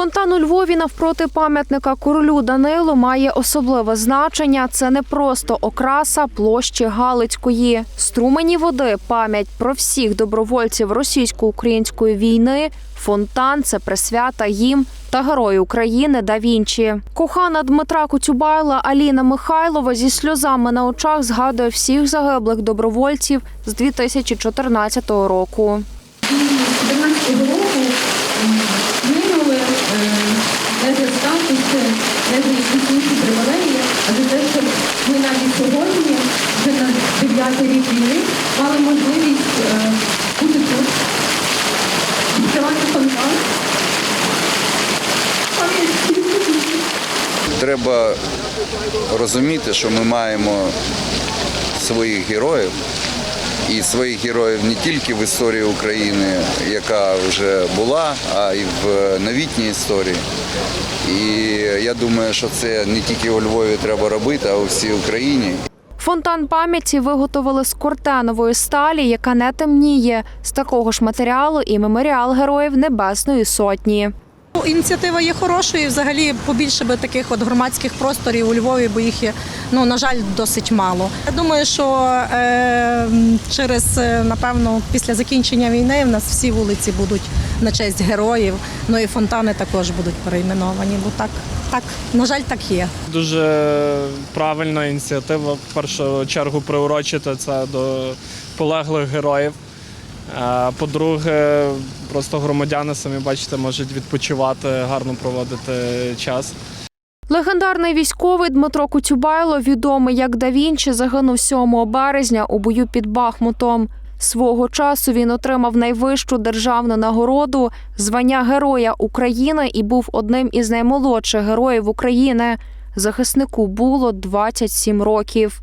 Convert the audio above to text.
Фонтан у Львові навпроти пам'ятника королю Данилу має особливе значення. Це не просто окраса площі Галицької. Струмені води, пам'ять про всіх добровольців російсько-української війни. Фонтан це присвята їм та герою України да Вінчі. Кохана Дмитра Коцюбайла Аліна Михайлова зі сльозами на очах згадує всіх загиблих добровольців з 2014 року. 14 року згинули не за статус, не за якісь інші привілеї, а за те, щоб ми навіть сьогодні, вже на 9 рік війни, мали можливість е, бути тут, відкривати фонтан. Треба розуміти, що ми маємо своїх героїв. І своїх героїв не тільки в історії України, яка вже була, а й в новітній історії. І я думаю, що це не тільки у Львові треба робити, а у всій Україні. Фонтан пам'яті виготовили з кортенової сталі, яка не темніє. З такого ж матеріалу і меморіал героїв Небесної Сотні. Ну, Ініціатива є хорошою. Взагалі побільше би таких от громадських просторів у Львові, бо їх є, ну на жаль, досить мало. Я думаю, що е, через е, напевно після закінчення війни в нас всі вулиці будуть на честь героїв. Ну і фонтани також будуть перейменовані. Бо так, так на жаль, так є. Дуже правильна ініціатива. В першу чергу приурочити це до полеглих героїв. По-друге, просто громадяни самі бачите, можуть відпочивати, гарно проводити час. Легендарний військовий Дмитро Кутюбайло, відомий як Да Вінчі, загинув 7 березня у бою під Бахмутом. Свого часу він отримав найвищу державну нагороду звання Героя України і був одним із наймолодших героїв України. Захиснику було 27 років.